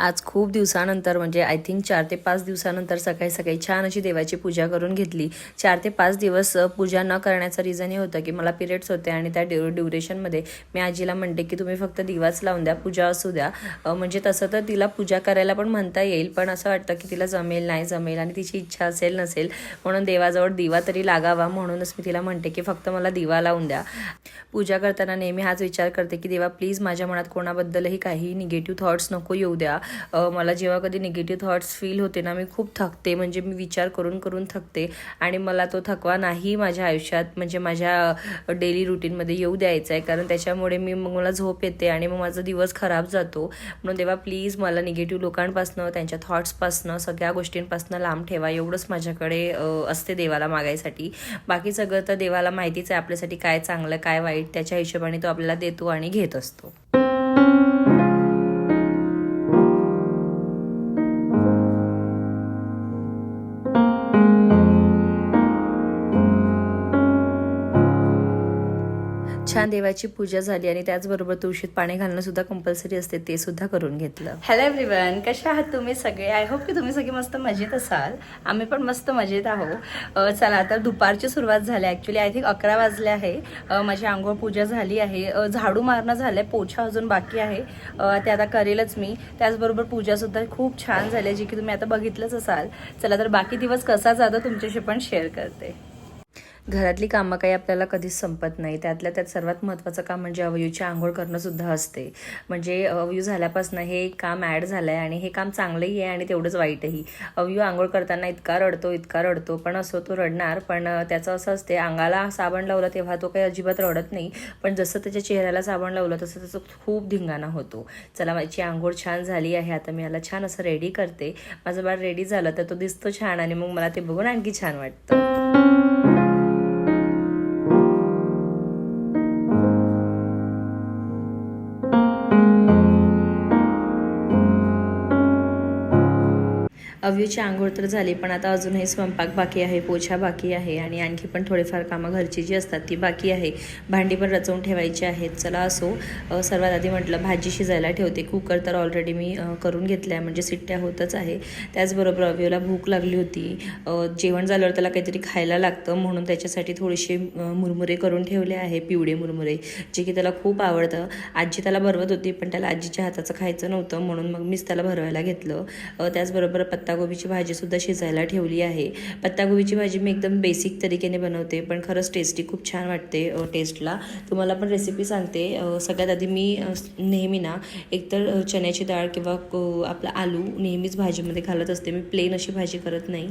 आज खूप दिवसानंतर म्हणजे आय थिंक चार ते पाच दिवसानंतर सकाळी सकाळी छान अशी देवाची पूजा करून घेतली. चार ते पाच दिवस पूजा न करण्याचं रिझन हे होतं की मला पिरियड्स होते आणि त्या ड्यु ड्युरेशनमध्ये मी आजीला म्हणते की तुम्ही फक्त दिवाच लावून द्या पूजा असू द्या. म्हणजे तसं तर तिला पूजा करायला पण म्हणता येईल पण असं वाटतं की तिला जमेल नाही जमेल आणि तिची इच्छा असेल नसेल म्हणून देवाजवळ दिवा तरी लागावा म्हणूनच मी तिला म्हणते की फक्त मला दिवा लावून द्या. पूजा करताना नेहमी हाच विचार करते की देवा प्लीज माझ्या मनात कोणाबद्दलही काही निगेटिव्ह थॉट्स नको येऊ द्या. मला जेव्हा कधी निगेटिव्ह थॉट्स फील होते ना मी खूप थकते. म्हणजे मी विचार करून करून थकते. आणि मला तो थकवा नाही माझ्या आयुष्यात. म्हणजे माझ्या डेली रुटीनमध्ये येऊ द्यायचा आहे कारण त्याच्यामुळे मी मग मला झोप येते आणि मग माझा दिवस खराब जातो. म्हणून तेव्हा प्लीज मला निगेटिव्ह लोकांपासनं त्यांच्या थॉट्सपासनं सगळ्या गोष्टींपासनं लांब ठेवा. एवढंच माझ्याकडे असते देवाला मागायसाठी. बाकी सगळं तर देवाला माहितीच आहे. आपल्यासाठी काय चांगलं काय वाईट त्याच्या हिशोबाने तो आपल्याला देतो आणि घेत असतो. छान देवाची पूजा झाली आणि त्याचबरोबर तुळशीत पाणी घालणं सुद्धा कंपल्सरी असते ते सुद्धा करून घेतलं. हॅलो एव्हरीवन कसे आहात तुम्ही सगळे? आय होप की तुम्ही सगळे मस्त मजेत असाल. आम्ही पण मस्त मजेत आहोत. चला तर दुपारची सुरुवात झाली. ॲक्च्युली आय थिंक अकरा वाजले आहे. माझी आंघोळ पूजा झाली आहे. झाडू मारणं झालं आहे पोछा अजून बाकी आहे. ते आता करेलच मी. त्याचबरोबर पूजासुद्धा खूप छान झाली आहे जी की तुम्ही आता बघितलंच असाल. चला तर बाकी दिवस कसा जातो तुमच्याशी पण शेअर करते. घरातली कामं काही आपल्याला कधीच संपत नाही. त्यातल्या त्यात सर्वात महत्त्वाचं काम म्हणजे अवयूची आंघोळ करणंसुद्धा असते. म्हणजे अवयू झाल्यापासून हे काम ॲड झालं आहे आणि हे काम चांगलंही आहे आणि तेवढंच वाईटही. अवयू आंघोळ करताना इतका रडतो इतका रडतो पण असो तो रडणार पण त्याचं असं असते अंगाला साबण लावलं तेव्हा तो काही अजिबात रडत नाही पण जसं त्याच्या चेहऱ्याला साबण लावलं तसं त्याचं खूप धिंगाणा होतो. चला माझी आंघोळ छान झाली आहे आता मी याला छान असं रेडी करते. माझं बाळ रेडी झालं तर तो दिसतो छान आणि मग मला ते बघून आणखी छान वाटतं. अव्यूची आंघोळ तर झाली पण आता अजूनही स्वयंपाक बाकी आहे पोछा बाकी आहे आणि आणखी पण थोडेफार कामं घरची जी असतात ती बाकी आहे. भांडी पण रचवून ठेवायची आहेत. चला असो. सर्वात आधी म्हटलं भाजी शिजायला ठेवते. कुकर तर ऑलरेडी मी करून घेतल्या आहे म्हणजे सिट्ट्या होतच आहे. त्याचबरोबर अव्यूला भूक लागली होती. जेवण झाल्यावर त्याला काहीतरी खायला लागतं म्हणून त्याच्यासाठी थोडेसे मुरमुरे करून ठेवले आहे पिवळे मुरमुरे जे की त्याला खूप आवडतं. आजी त्याला भरवत होती पण त्याला आजीच्या हाताचं खायचं नव्हतं म्हणून मग मीच त्याला भरवायला घेतलं. त्याचबरोबर पत्ता पत्तागोबीची भाजीसुद्धा शिजायला ठेवली आहे. पत्तागोबीची भाजी मी एकदम बेसिक तरीकेने बनवते पण खरंच टेस्टी खूप छान वाटते टेस्टला तुम्हाला पण रेसिपी सांगते. सगळ्यात आधी मी नेहमी ना एकतर चण्याची डाळ किंवा क- आपला आलू नेहमीच भाजीमध्ये घालत असते. मी प्लेन अशी भाजी करत नाही.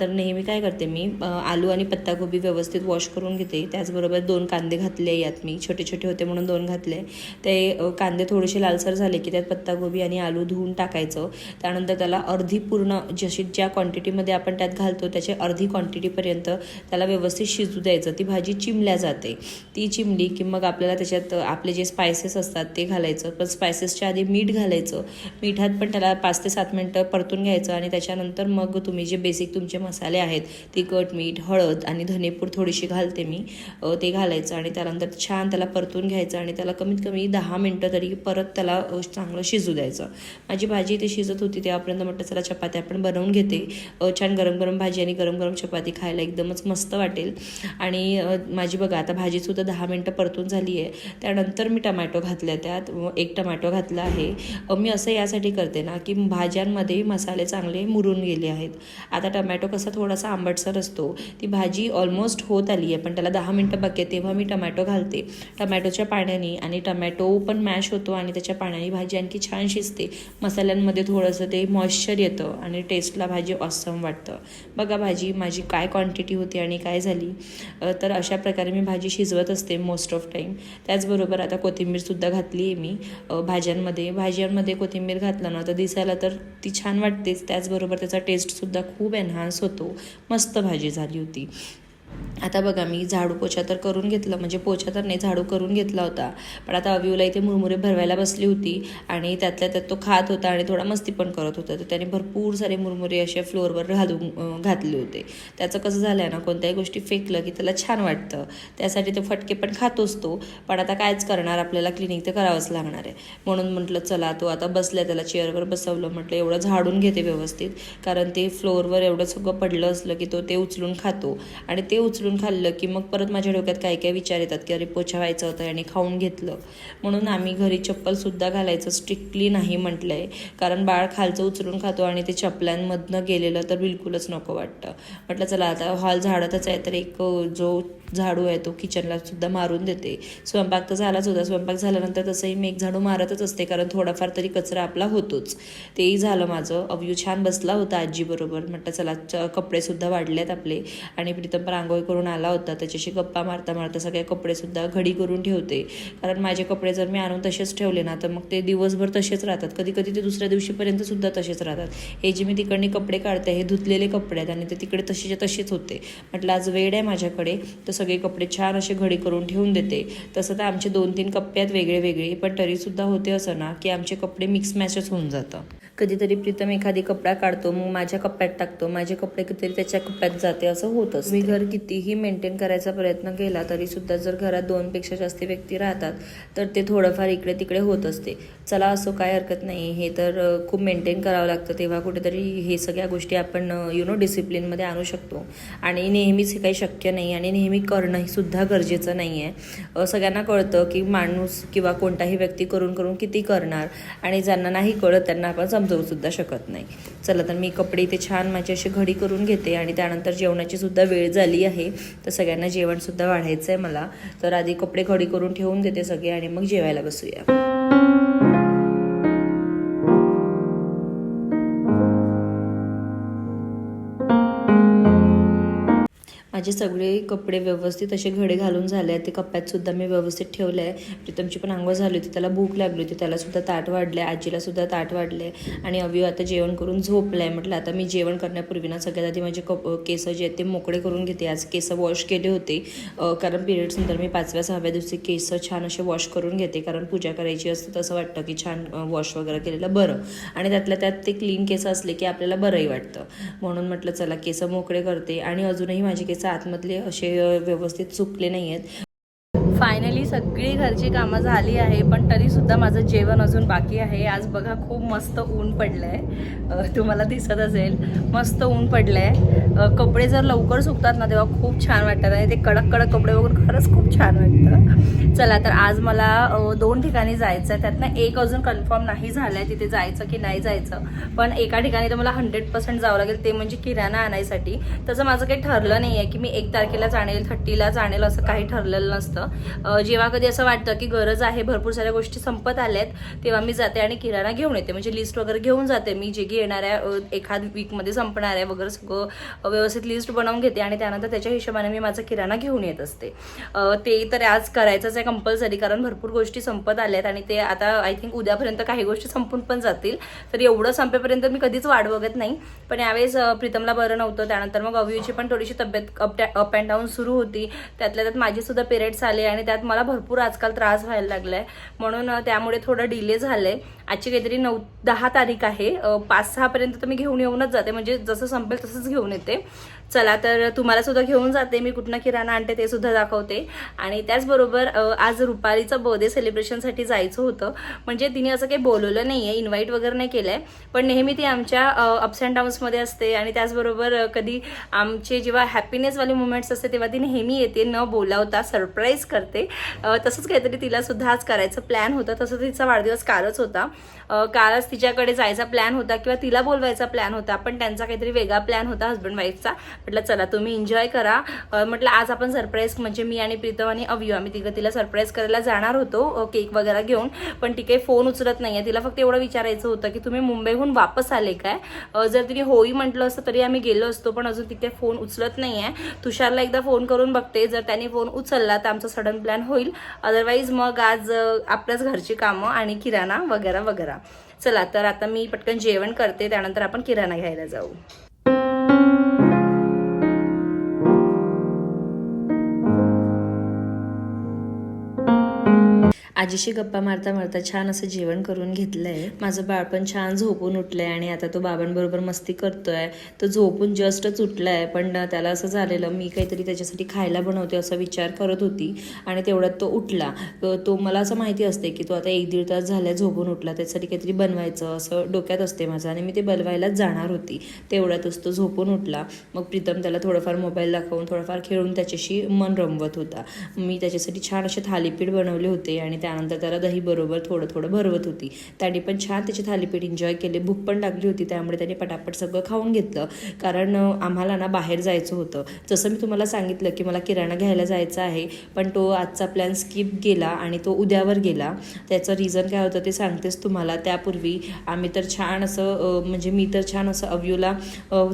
तर नेहमी काय करते मी आलू आणि पत्तागोबी व्यवस्थित वॉश करून घेते. त्याचबरोबर दोन कांदे घातले यात मी. छोटे छोटे होते म्हणून दोन घातले. ते कांदे थोडेसे लालसर झाले की त्यात पत्तागोबी आणि आलू धुवून टाकायचं. त्यानंतर त्याला अर्धी पूर्ण पूर्ण जशी ज्या क्वांटिटीमध्ये आपण त्यात घालतो त्याच्या अर्धी क्वांटिटीपर्यंत त्याला व्यवस्थित शिजू द्यायचं. ती भाजी चिमल्या जाते. ती चिमली की मग आपल्याला त्याच्यात आपले जे स्पायसेस असतात ते घालायचं. पण स्पायसेसच्या आधी मीठ घालायचं. मिठात पण त्याला पाच ते सात मिनटं परतून घ्यायचं आणि त्याच्यानंतर मग तुम्ही जे बेसिक तुमचे मसाले आहेत तिखट मीठ हळद आणि धनेपूड थोडीशी घालते मी. ते घालायचं आणि त्यानंतर छान त्याला परतून घ्यायचं आणि त्याला कमीत कमी दहा मिनटं तरी परत त्याला चांगलं शिजू द्यायचं. माझी भाजी इथे शिजत होती तेव्हापर्यंत म्हटलं चला चपात्या आपण बनवून घेते. छान गरम गरम भाजी आणि गरम गरम चपाती खायला एकदमच मस्त वाटेल. आणि माझी बघा आता भाजीसुद्धा दहा मिनटं परतून झाली आहे. त्यानंतर मी टमॅटो घातल्या त्यात. एक टमॅटो घातला आहे. मी असं यासाठी करते ना की भाज्यांमध्ये मसाले चांगले मुरून गेले आहेत. आता टमॅटो कसा थोडासा आंबटसर असतो. ती भाजी ऑलमोस्ट होत आली आहे पण त्याला दहा मिनटं बाकी तेव्हा मी टमॅटो घालते. टमॅटोच्या पाण्याने आणि टमॅटो पण मॅश होतो आणि त्याच्या पाण्याने भाजी आणखी छान शिजते. मसाल्यांमध्ये थोडंसं ते मॉइश्चर येतं. आणि टेस्टला भाजी ऑसम वाटतं. बघा भाजी माझी काय क्वांटिटी होती आणि काय झाली. तर अशा प्रकारे मी भाजी शिजवत असते मोस्ट ऑफ टाईम त्याचबरोबर आता कोथिंबीरसुद्धा घातली आहे मी भाज्यांमध्ये. भाज्यांमध्ये कोथिंबीर घातलं ना तर दिसायला तर ती छान वाटतेच. त्याचबरोबर त्याचा टेस्टसुद्धा खूप एन्हान्स होतो. मस्त भाजी झाली होती. आता बघा मी झाडू पोछा तर करून घेतलं म्हणजे पोछा तर नाही झाडू करून घेतला होता. पण आता अविवला इथे मुरमुरे भरवायला बसली होती आणि त्यातल्या त्यात तो खात होता आणि थोडा मस्ती पण करत होता. तर त्याने भरपूर सारे मुरमुरे असे फ्लोअरवर घालून घातले होते. त्याचं कसं झालं आहे ना कोणत्याही गोष्टी फेकलं की त्याला छान वाटतं. त्यासाठी तो फटके पण खात असतो पण आता कायच करणार? आपल्याला क्लिनिक तर करावंच लागणार आहे. म्हणून म्हटलं चला तो आता बसला त्याला चेअरवर बसवलं. म्हटलं एवढं झाडून घेते व्यवस्थित. कारण ते फ्लोअरवर एवढं सगळं पडलं असलं की तो ते उचलून खातो. आणि ते उचलून खाल्लं की मग परत माझ्या डोक्यात काय काय विचार येतात की अरे पोछा व्हायचं होतं आणि खाऊन घेतलं. म्हणून आम्ही घरी चप्पलसुद्धा घालायचं स्ट्रिक्टली नाही म्हटलं आहे कारण बाळ खालचं उचलून खातो आणि ते चपल्यांमधनं गेलेलं तर बिलकुलच नको वाटतं. म्हटलं चला आता हॉल झाडतच आहे तर एक जो झाडू आहे तो किचनला सुद्धा मारून देते. स्वयंपाक तर झालाच होता. स्वयंपाक झाल्यानंतर तसंही मी एक झाडू मारतच असते कारण थोडाफार तरी कचरा आपला होतोच. तेही झालं माझं. अवयू छान बसला होता आजीबरोबर. म्हटलं चला च- कपडेसुद्धा वाढलेत आपले. आणि प्रीतम पण आंघोळ करून आला होता. त्याच्याशी गप्पा मारता मारता सगळे कपडेसुद्धा घडी करून ठेवते. कारण माझे कपडे जर मी आणून तसेच ठेवले ना तर मग ते दिवसभर तसेच राहतात. कधी कधी ते दुसऱ्या दिवशीपर्यंत सुद्धा तसेच राहतात. हे जे मी तिकडनी कपडे काढते हे धुतलेले कपडे आहेत आणि ते तिकडे तसेचे तसेच होते. म्हटलं आज वेळ आहे माझ्याकडे. तर सगळे कपडे छान असे घडी करून ठेवून देते. तसं तर आमचे दोन तीन कप्प्यात वेगळे वेगळे पण तरीसुद्धा होते असं ना की आमचे कपडे मिक्स मॅचच होऊन जातं. कधीतरी प्रीतम एखादी कपडा काढतो मग माझ्या कप्प्यात टाकतो. माझे कपडे कधीतरी त्याच्या कप्प्यात जाते असं होतच मी घर कितीही मेंटेन करायचा प्रयत्न केला तरी सुद्धा जर घरात दोनपेक्षा जास्त व्यक्ती राहतात तर ते थोडंफार इकडे तिकडे होत असते. चला असो काय हरकत नाही. हे तर खूप मेंटेन करावं लागतं. तेव्हा कुठेतरी हे सगळ्या गोष्टी आपण यु नो डिसिप्लिनमध्ये आणू शकतो. आणि नेहमीच हे काही शक्य नाही आणि नेहमी करणंही सुद्धा गरजेचं नाही आहे. सगळ्यांना कळतं की माणूस किंवा कोणताही व्यक्ती करून करून किती करणार. आणि ज्यांना नाही कळत त्यांना आपण समजवू सुद्धा शकत नाही. चला तर मी कपडे इथे छान माझी अशी घडी करून घेते आणि त्यानंतर जेवणाची सुद्धा वेळ झाली आहे. तर सगळ्यांना जेवणसुद्धा वाढायचं आहे मला. तर आधी कपडे घडी करून ठेवून देते सगळे आणि मग जेवायला बसूया. माझे सगळे कपडे व्यवस्थित असे घडे घालून झाले आहेत ते कप्प्यात सुद्धा मी व्यवस्थित ठेवले आहे प्रीतमची पण आंघोळ झाली होती त्याला भूक लागली होती त्याला सुद्धा ताट वाढले आजीला सुद्धा ताट वाढले. आणि अविव आता जेवण करून झोपलाय. म्हटलं आता मी जेवण करण्यापूर्वी ना सगळ्यात आधी माझे कप केस जे आहेत ते मोकळे करून घेते. आज केस वॉश केले होते. कारण पिरियड्स नंतर मी पाचव्या सहाव्या दिवशी केस छान असे वॉश करून घेते. कारण पूजा करायची असते तसं वाटतं की छान वॉश वगैरे केलेलं बरं. आणि त्यातल्या त्यात ते क्लीन केस असले की आपल्याला बरंही वाटतं. म्हणून म्हटलं चला केस मोकळे करते. आणि अजूनही माझे केस आतमधले असे व्यवस्थित चुकले नाही आहेत सगळी घरची कामं झाली आहे पण तरीसुद्धा माझं जेवण अजून बाकी आहे. आज बघा खूप मस्त ऊन पडलं आहे तुम्हाला दिसत असेल मस्त ऊन पडलं आहे कपडे जर लवकर सुकतात ना तेव्हा खूप छान वाटतात. आणि ते कडक कडक कपडे वगैरे खरंच खूप छान वाटतं. चला तर आज मला दोन ठिकाणी जायचं आहे त्यातनं एक अजून कन्फर्म नाही झालं आहे तिथे जायचं की नाही जायचं. पण एका ठिकाणी तर मला हंड्रेड पर्सेंट जावं लागेल ते म्हणजे किराणा आणायसाठी. तसं माझं काही ठरलं नाही आहे की मी एक तारखेलाच आणेल थर्टीलाच आणेल असं काही ठरलेलं नसतं. जेव्हा जेव्हा कधी असं वाटतं की गरज आहे भरपूर साऱ्या गोष्टी संपत आल्यात तेव्हा मी जाते आणि किराणा घेऊन येते. म्हणजे लिस्ट वगैरे घेऊन जाते मी जे की येणाऱ्या एखाद वीकमध्ये संपणार आहे वगैरे सगळं व्यवस्थित लिस्ट बनवून घेते आणि त्यानंतर त्याच्या हिशोबाने मी माझा किराणा घेऊन येत असते. ते तर आज करायचंच आहे कंपल्सरी कारण भरपूर गोष्टी संपत आल्यात आणि ते आता आय थिंक उद्यापर्यंत काही गोष्टी संपून पण जातील. तर एवढं संपेपर्यंत मी कधीच वाट बघत नाही. पण यावेळेस प्रीतमला बरं नव्हतं त्यानंतर मग अवियूची पण थोडीशी तब्येत अप अप अँड डाऊन सुरू होती. त्यातल्या त्यात माझे सुद्धा पिरियड्स आले आणि त्यात मला भरपूर आजकाल त्रास व्हायला लागलाय. म्हणून त्यामुळे थोडं डिले झालंय. आजची काहीतरी नऊ दहा तारीख आहे. पाच सहापर्यंत तर मी घेऊन येऊनच जाते. म्हणजे जसं संपेल तसंच घेऊन येते. चला तर तुम्हाला सुद्धा घेऊन जाते. मी कुठनं किराणा आणते ते सुद्धा दाखवते. आणि त्याचबरोबर आज रुपालीचं बर्थडे सेलिब्रेशनसाठी जायचं होतं. म्हणजे तिने असं काही बोलवलं नाही आहे इन्व्हाइट वगैरे नाही केलं आहे पण नेहमी ती आमच्या अप्स अँड डाऊन्समध्ये असते. आणि त्याचबरोबर कधी आमचे जेव्हा हॅपीनेसवाले मुमेंट्स असते तेव्हा ती नेहमी येते न बोलावता सरप्राईज करते. तसंच काहीतरी तिला सुद्धा आज करायचं प्लॅन होतं. तसं तिचा वाढदिवस कालच होता. कालच तिच्याकडे जायचा प्लॅन होता किंवा तिला बोलवायचा प्लॅन होता. पण त्यांचा काहीतरी वेगळा प्लॅन होता हस्बंड वाईफचा म्हटलं चला तुम्ही एन्जॉय करा. म्हटलं आज आपण सरप्राईज म्हणजे मी आणि प्रीतम आणि अव्यू आम्ही तिघं तिला सरप्राईज करायला जाणार होतो केक वगैरे घेऊन. पण ती फोन उचलत नाही आहे तिला फक्त एवढं विचारायचं होतं की तुम्ही मुंबईहून वापस आले काय? जर तिने होई म्हटलं असतं तरी आम्ही गेलो असतो पण अजून तिथे फोन उचलत नाही आहे तुषारला एकदा फोन करून बघते. जर त्याने फोन उचलला तर आमचा सडन प्लॅन होईल. अदरवाईज मग आज आपल्याच घरची कामं आणि किराणा वगैरे वगैरे. चला तर आता मी पटकन जेवण करते त्यानंतर आपण किराणा घ्यायला जाऊ. आजीशी गप्पा मारता मारता छान असं जेवण करून घेतलंय. माझं बाळ पण छान झोपून उठलंय आणि आता तो बाबांबरोबर मस्ती करतोय. तो झोपून जस्टच उठलाय पण त्याला असं झालेलं मी काहीतरी त्याच्यासाठी खायला बनवते असा विचार करत होती आणि तेवढ्यात तो उठला. तो- तो मला असं माहिती असते की तो आता एक दीड तास झाला झोपून उठला त्याच्यासाठी काहीतरी बनवायचं असं डोक्यात असते माझं आणि मी ते बनवायलाच जाणार होती. तेवढ्यातच तो झोपून उठला. मग प्रीतम त्याला थोडंफार मोबाईल दाखवून थोडंफार खेळून त्याच्याशी मन रमवत होता. मी त्याच्यासाठी छान असे थालीपीठ बनवले होते आणि त्यानंतर त्याला दही बरोबर थोडं थोडं भरवत होती. त्याने पण छान त्याची थालीपीठ एन्जॉय केले. भूक पण लागली होती त्यामुळे त्याने पटापट सगळं खाऊन घेतलं. कारण आम्हाला ना बाहेर जायचं होतं. जसं मी तुम्हाला सांगितलं की मला किराणा घ्यायला जायचं आहे पण तो आजचा प्लॅन स्किप गेला आणि तो उद्यावर गेला. त्याचं रिझन काय होतं ते सांगतेच तुम्हाला. त्यापूर्वी आम्ही तर छान असं म्हणजे मी तर छान असं अव्यूला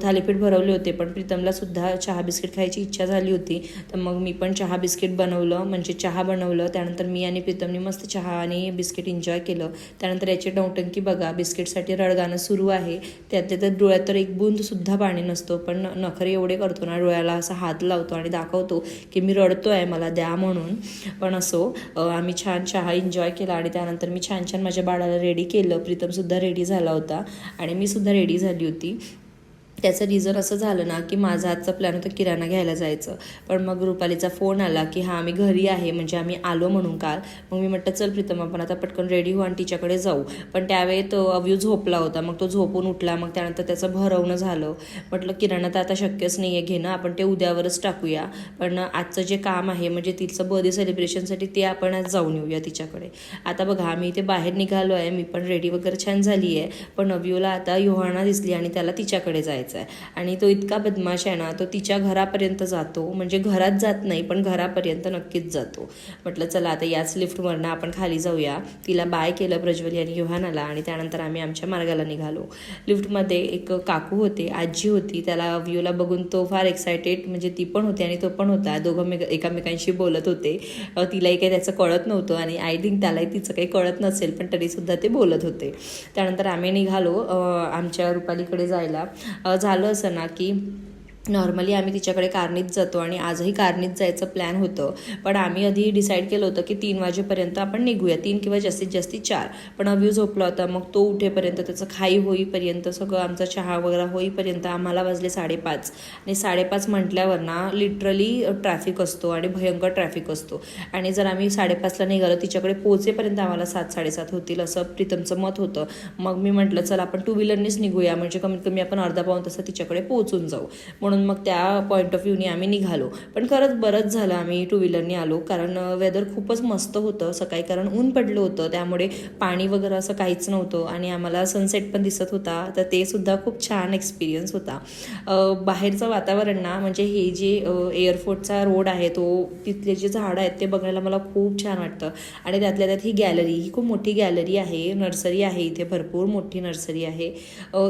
थालीपीठ भरवले होते पण प्रीतमला सुद्धा चहा बिस्किट खायची इच्छा झाली होती. तर मग मी पण चहा बिस्किट बनवलं. म्हणजे चहा बनवलं. त्यानंतर मी आणि प्रीतमने मस्त चहा आणि बिस्किट एन्जॉय केलं. त्यानंतर याची नौटंकी बघा बिस्किटसाठी रडगाणं सुरू आहे. त्यातले तर डोळ्यात तर एक बुंदसुद्धा पाणी नसतो पण नखरे एवढे करतो ना डोळ्याला असा हात लावतो आणि दाखवतो की मी रडतो आहे मला द्या म्हणून. पण असो आम्ही छान चहा एन्जॉय केला आणि त्यानंतर मी छान छान माझ्या बाळाला रेडी केलं. प्रीतमसुद्धा रेडी झाला होता आणि मी सुद्धा रेडी झाली होती. त्याचं रिझन असं झालं ना की माझा आजचा प्लॅन होता किराणा घ्यायला जायचं. पण मग रुपालीचा फोन आला की हां आम्ही घरी आहे म्हणजे आम्ही आलो म्हणून काल. मग मी म्हटलं चल प्रीतम आपण आता पटकन रेडी हो आणि तिच्याकडे जाऊ. पण त्यावेळी तो अव्यू झोपला होता. मग तो झोपून उठला. मग त्यानंतर त्याचं भरवणं झालं. म्हटलं किराणा तर आता शक्यच नाही आहे घेणं आपण ते उद्यावरच टाकूया. पण आजचं जे काम आहे म्हणजे तिचं बर्थडे सेलिब्रेशनसाठी ते आपण आज जाऊन येऊया तिच्याकडे. आता बघा आम्ही इथे बाहेर निघालो आहे मी पण रेडी वगैरे छान झाली आहे पण अव्यूला आता योहाना दिसली आणि त्याला तिच्याकडे जायचं आहे आणि तो इतका बदमाश आहे ना तो तिच्या घरापर्यंत जातो. म्हणजे घरात जात नाही पण घरापर्यंत नक्कीच जातो. म्हटलं चला आता याच लिफ्टवरनं आपण खाली जाऊया. तिला बाय केलं प्रज्वली आणि युहानाला आणि त्यानंतर आम्ही आमच्या मार्गाला निघालो. लिफ्टमध्ये एक काकू होते आजी होती. त्याला व्ह्यूला बघून तो फार एक्सायटेड म्हणजे ती पण होती आणि तो पण होता. दोघं मे एकामेकांशी बोलत होते. तिलाही काही त्याचं कळत नव्हतं आणि आय थिंक त्यालाही तिचं काही कळत नसेल पण तरीसुद्धा ते बोलत होते. त्यानंतर आम्ही निघालो आमच्या रुपालीकडे जायला. झालं असं ना की नॉर्मली आम्ही तिच्याकडे कारनीत जातो आणि आजही कारनीत जायचं प्लॅन होतं. पण आम्ही आधी डिसाईड केलं होतं की तीन वाजेपर्यंत आपण निघूया. तीन किंवा जास्तीत जास्ती चार. पण अव्यू झोपला होता. मग तो उठेपर्यंत त्याचं खाई होईपर्यंत सगळं आमचा चहा वगैरे होईपर्यंत आम्हाला वाजले साडेपाच. आणि साडेपाच म्हटल्यावर ना लिटरली ट्रॅफिक असतो आणि भयंकर ट्रॅफिक असतो. आणि जर आम्ही साडेपाचला निघालो तिच्याकडे पोहोचेपर्यंत आम्हाला सात साडेसात होतील असं प्रीतमचं मत होतं. मग मी म्हटलं चल आपण टू व्हीलरनीच निघूया. म्हणजे कमीत कमी आपण अर्धा पाऊन तसं तिच्याकडे पोहोचून जाऊ. म्हणून मग त्या पॉईंट ऑफ व्ह्यूने आम्ही निघालो. पण खरंच बरंच झालं आम्ही टू व्हीलरने आलो. कारण वेदर खूपच मस्त होतं. सकाळी कारण ऊन पडलं होतं. त्यामुळे पाणी वगैरे असं काहीच नव्हतं. आणि आम्हाला सनसेट पण दिसत होता. तर ते सुद्धा खूप छान एक्सपिरियन्स होता. बाहेरचं वातावरण ना म्हणजे हे जे एअरपोर्टचा रोड आहे तो तिथले जे झाडं आहेत ते बघायला मला खूप छान वाटतं. आणि त्यातल्या त्यात ही गॅलरी ही खूप मोठी गॅलरी आहे. नर्सरी आहे इथे भरपूर मोठी नर्सरी आहे.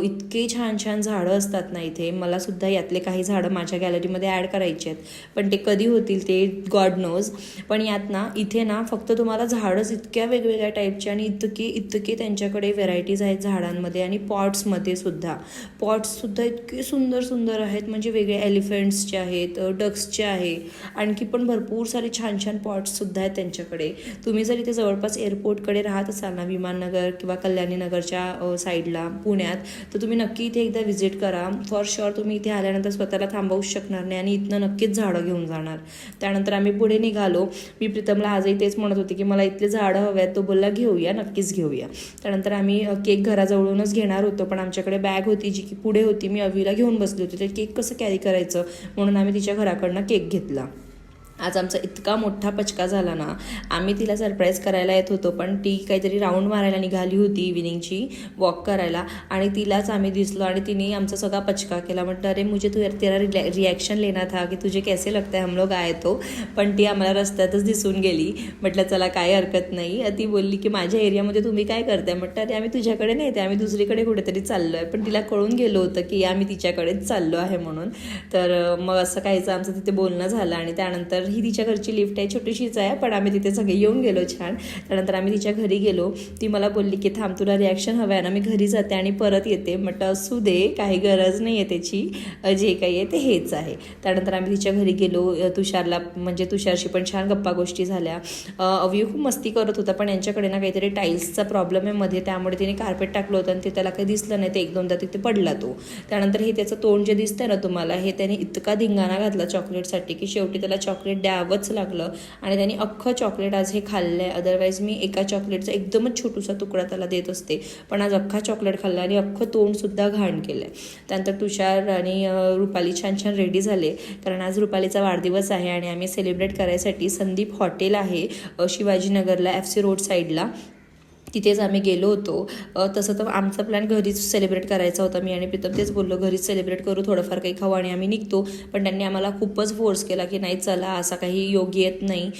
इतके छान छान झाडं असतात ना इथे. मला सुद्धा यातले काही झाडं माझ्या गॅलरीमध्ये ॲड करायचे आहेत. पण ते कधी होतील ते गॉड नोज. पण यात ना इथे ना फक्त तुम्हाला झाडंच इतक्या वेगवेगळ्या टाईपचे आणि इतके इतके त्यांच्याकडे व्हेरायटीज आहेत झाडांमध्ये आणि पॉट्समध्ये सुद्धा. पॉट्ससुद्धा इतके सुंदर सुंदर आहेत. म्हणजे वेगळे एलिफंट्सचे आहेत डक्सचे आहे. आणखी पण भरपूर सारे छान छान पॉट्ससुद्धा आहेत त्यांच्याकडे. तुम्ही जर इथे जवळपास एअरपोर्टकडे राहत असाल ना विमाननगर किंवा कल्याणीनगरच्या साईडला पुण्यात तर तुम्ही नक्की इथे एकदा व्हिजिट करा. फॉर शुअर तुम्ही इथे आल्यानंतर स्वतःला थांबवूच शकणार नाही आणि इथनं नक्कीच झाडं घेऊन जाणार. त्यानंतर आम्ही पुढे निघालो. मी प्रीतमला आजही तेच म्हणत होते की मला इथले झाडं हवे आहेत तो बोलला घेऊया नक्कीच घेऊया. त्यानंतर आम्ही केक घराजवळूनच घेणार होतो पण आमच्याकडे बॅग होती जी की पुढे होती. मी अवीला घेऊन बसली होती. तर केक कसं कॅरी करायचं? म्हणून आम्ही तिच्या घराकडनं केक घेतला. आज आमचा इतका मोठा पचका झाला ना आम्ही तिला सरप्राईज करायला येत होतो पण ती काहीतरी राऊंड मारायला निघाली होती इव्हिनिंगची वॉक करायला आणि तिलाच आम्ही दिसलो आणि तिने आमचा सगळा पचका केला. म्हटलं अरे मुझे तू तेरा रिॲक्शन लेना था की तुझे कैसे लगता है हम लोग आए तो. पण ती आम्हाला रस्त्यातच दिसून गेली. म्हटलं चला काय हरकत नाही. ती बोलली की माझ्या एरियामध्ये तुम्ही काय करताय? म्हटलं अरे आम्ही तुझ्याकडे नाही ते आम्ही दुसरीकडे कुठेतरी चाललो आहे. पण तिला कळून गेलो होतं की आम्ही तिच्याकडेच चाललो आहे म्हणून. तर मग असं काहीचं आमचं तिथे बोलणं झालं आणि त्यानंतर ही तिच्या घरची लिफ्ट आहे छोटीशीच आहे पण आम्ही तिथे सगळे येऊन गेलो छान. त्यानंतर आम्ही तिच्या घरी गेलो. ती मला बोलली की थांब तुला रिॲक्शन हवं आहे ना मी घरी जाते आणि परत येते. म्हटलं असू दे काही गरज नाही आहे त्याची. जे काही आहे ते हेच आहे. त्यानंतर आम्ही तिच्या घरी गेलो. तुषारला म्हणजे तुषारशी पण छान गप्पा गोष्टी झाल्या. अ, अवयव खूप मस्ती करत होता पण यांच्याकडे ना काहीतरी टाईल्सचा प्रॉब्लेम आहे मध्ये. त्यामुळे तिने कार्पेट टाकलं होतं आणि ते त्याला काही दिसलं नाही. ते एक दोनदा तिथे पडला तो. त्यानंतर हे त्याचं तोंड जे दिसतंय ना तुम्हाला हे त्याने इतका धिंगाणा घातला चॉकलेटसाठी की शेवटी त्याला चॉकलेट द्यावंच लागलं. आणि त्यांनी अख्खं चॉकलेट आज हे खाल्लं आहे अदरवाईज मी एका चॉकलेटचा एकदमच छोटूसा तुकडा त्याला देत असते. पण आज अख्खा चॉकलेट खाल्ला आणि अख्खं तोंडसुद्धा घाण केलं आहे त्यानंतर तुषार आणि रुपाली छान छान रेडी झाले. कारण आज रुपालीचा वाढदिवस आहे आणि आम्ही सेलिब्रेट करायसाठी संदीप हॉटेल आहे शिवाजीनगरला एफ सी रोड साईडला तिथेच आम्ही गेलो होतो. तसं तर आमचा प्लॅन घरीच सेलिब्रेट करायचा होता. मी आणि प्रीतम तेच बोललो घरीच सेलिब्रेट करू थोडंफार काही खाऊ आणि आम्ही निघतो. पण त्यांनी आम्हाला खूपच फोर्स केला की नाही चला असा काही योग येत नाही.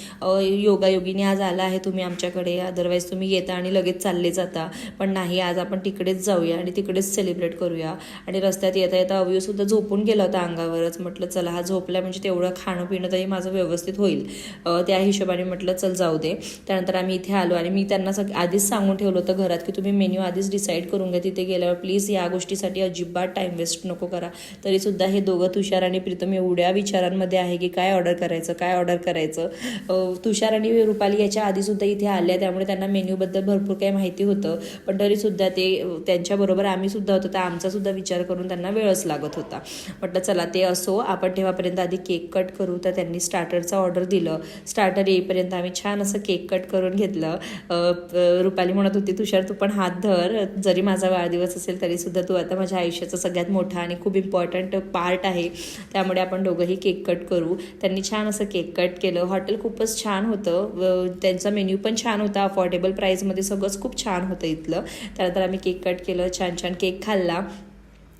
योगायोगीने आज आला आहे तुम्ही आमच्याकडे. अदरवाईज तुम्ही येता आणि लगेच चालले जाता. पण नाही आज आपण तिकडेच जाऊया आणि तिकडेच सेलिब्रेट करूया. आणि रस्त्यात येता येता अव्यूसुद्धा झोपून गेला होता अंगावरच. म्हटलं चला हा झोपला म्हणजे तेवढं खाणं पिणं तरी माझं व्यवस्थित होईल. त्या हिशोबाने म्हटलं चल जाऊ दे. त्यानंतर आम्ही इथे आलो आणि मी त्यांना सग आधीच सांगून ठेवलं होतं घरात की तुम्ही मेन्यू आधीच डिसाईड करून घ्या तिथे गेल्यावर प्लीज या गोष्टीसाठी अजिबात टाईम वेस्ट नको करा. तरीसुद्धा हे दोघं तुषार आणि प्रीतम एवढ्या विचारांमध्ये आहे की काय ऑर्डर करायचं काय ऑर्डर करायचं? तुषार आणि रुपाली याच्या आधीसुद्धा इथे आल्या त्यामुळे त्यांना मेन्यूबद्दल भरपूर काही माहिती होतं. पण तरीसुद्धा ते त्यांच्याबरोबर आम्ही सुद्धा होतो तर आमचासुद्धा विचार करून त्यांना वेळच लागत होता. म्हटलं चला ते असो आपण तेव्हापर्यंत आधी केक कट करू तर त्यांनी स्टार्टरचं ऑर्डर दिलं. स्टार्टर येईपर्यंत आम्ही छान असं केक कट करून घेतलं. रुपाली रुपाली म्हणत होती तुषार तू पण हात धर. जरी माझा वाढदिवस असेल तरी सुद्धा तू आता माझ्या आयुष्याचा सगळ्यात मोठा आणि खूप इम्पॉर्टंट पार्ट आहे. त्यामुळे आपण दोघंही केक कट करू. त्यांनी छान असं केक कट केलं. हॉटेल खूपच छान होतं. व त्यांचा मेन्यू पण छान होता. अफोर्डेबल प्राईजमध्ये सगळंच खूप छान होतं इथलं. त्यानंतर आम्ही केक कट केलं. छान छान केक खाल्ला.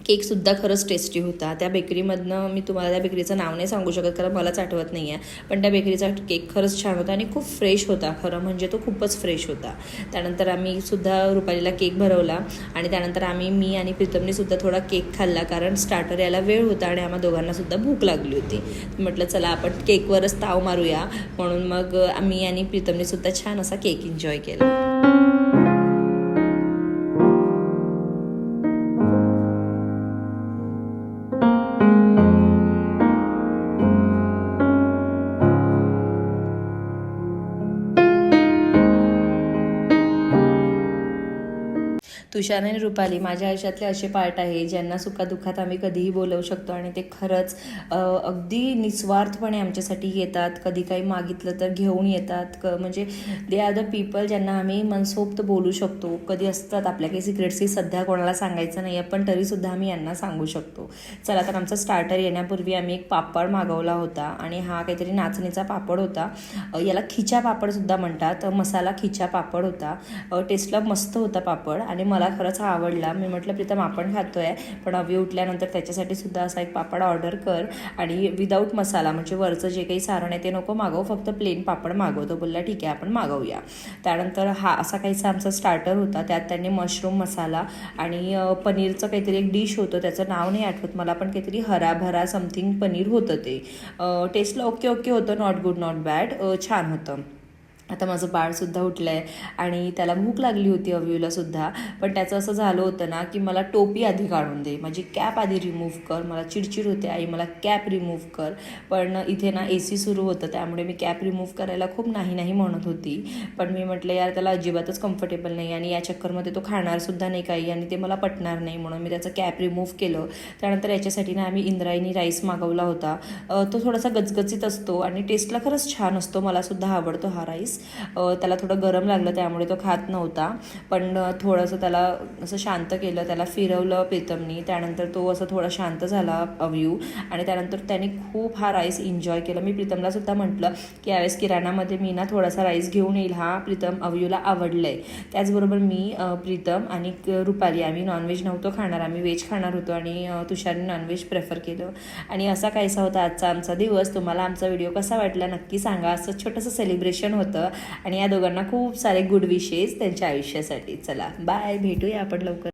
केकसुद्धा खरंच टेस्टी होता. त्या बेकरीमधनं मी तुम्हाला त्या बेकरीचं नाव नाही सांगू शकत कारण मलाच आठवत नाही आहे पण त्या बेकरीचा केक खरंच छान होता आणि खूप फ्रेश होता खरं म्हणजे तो खूपच फ्रेश होता. त्यानंतर आम्ही सुद्धा रुपालीला केक भरवला आणि त्यानंतर आम्ही मी आणि प्रीतमने सुद्धा थोडा केक खाल्ला कारण स्टार्टर यायला वेळ होता आणि आम्हा दोघांना सुद्धा भूक लागली होती. म्हटलं चला आपण केकवरच ताव मारूया. म्हणून मग आम्ही आणि प्रीतमने सुद्धा छान असा केक एन्जॉय केला. तुषार आणि रुपाली माझ्या आयुष्यातले असे पार्ट आहे ज्यांना सुखादुःखात आम्ही कधीही बोलवू शकतो आणि ते खरंच अगदी निस्वार्थपणे आमच्यासाठी येतात. कधी काही मागितलं तर घेऊन येतात. क म्हणजे दे आर द पीपल ज्यांना आम्ही मनसोक्त बोलू शकतो. कधी असतात आपल्या काही सिक्रेट्सही सध्या कोणाला सांगायचं नाही आहे पण तरीसुद्धा आम्ही यांना सांगू शकतो. चला तर आमचा स्टार्टर येण्यापूर्वी आम्ही एक पापड मागवला होता आणि हा काहीतरी नाचणीचा पापड होता. याला खिचा पापडसुद्धा म्हणतात. मसाला खिचा पापड होता. टेस्टला मस्त होता पापड आणि मला खरंच हा आवडला. मी म्हटलं प्रीतम आपण खातो आहे पण अवी उठल्यानंतर त्याच्यासाठी सुद्धा असा एक पापड ऑर्डर कर आणि विदाऊट मसाला म्हणजे वरचं जे काही सारण आहे ते नको मागव फक्त प्लेन पापड मागव. तो बोलला ठीक आहे आपण मागवूया. त्यानंतर हा असा काहीसा आमचा स्टार्टर होता. त्यात त्यांनी मशरूम मसाला आणि पनीरचं काहीतरी एक डिश होतं. त्याचं नाव नाही आठवत. मला पण काहीतरी हराभरा समथिंग पनीर होतं ते. टेस्टला ओके ओके होतं. नॉट गुड नॉट बॅड छान होतं. आता माझं बाळसुद्धा उठलं आहे आणि त्याला भूक लागली होती अव्यूलासुद्धा पण त्याचं असं झालं होतं ना की मला टोपी आधी काढून दे. माझी कॅप आधी रिमूव्ह कर. मला चिडचिड होते आई मला कॅप रिमूव्ह कर. पण इथे ना ए सी सुरू होतं त्यामुळे मी कॅप रिमूव्ह करायला खूप नाही नाही म्हणत होती. पण मी म्हटलं यार त्याला अजिबातच कम्फर्टेबल नाही आणि या चक्करमध्ये तो खाणारसुद्धा नाही काही आणि ते मला पटणार नाही. म्हणून मी त्याचं कॅप रिमूव्ह केलं. त्यानंतर याच्यासाठी ना आम्ही इंद्रायणी राईस मागवला होता. तो थोडासा गचगचीत असतो आणि टेस्टला खरंच छान असतो. मला सुद्धा आवडतो हा राईस त्याला थोडं गरम लागलं त्यामुळे तो खात नव्हता. पण थोडंसं त्याला असं शांत केलं त्याला फिरवलं प्रीतमनी. त्यानंतर तो असं थोडा शांत झाला अव्यू. आणि त्यानंतर त्याने खूप हा राईस एन्जॉय केला. मी प्रीतमला सुद्धा म्हटलं की यावेळेस किराणामध्ये मी ना थोडासा राईस घेऊन येईल. हा प्रीतम अव्यूला आवडलं आहे त्याचबरोबर मी प्रीतम आणि क- रुपाली आम्ही नॉनव्हेज नव्हतो खाणार. आम्ही व्हेज खाणार होतो आणि तुषारने नॉनव्हेज प्रेफर केलं. आणि असा काहीसा होता आजचा आमचा दिवस. तुम्हाला आमचा व्हिडिओ कसा वाटला नक्की सांगा. असं छोटंसं सेलिब्रेशन होतं. आणि या दोघांना खूप सारे गुड विशेस त्यांच्या आयुष्यासाठी. चला बाय भेटूया आपण लवकर.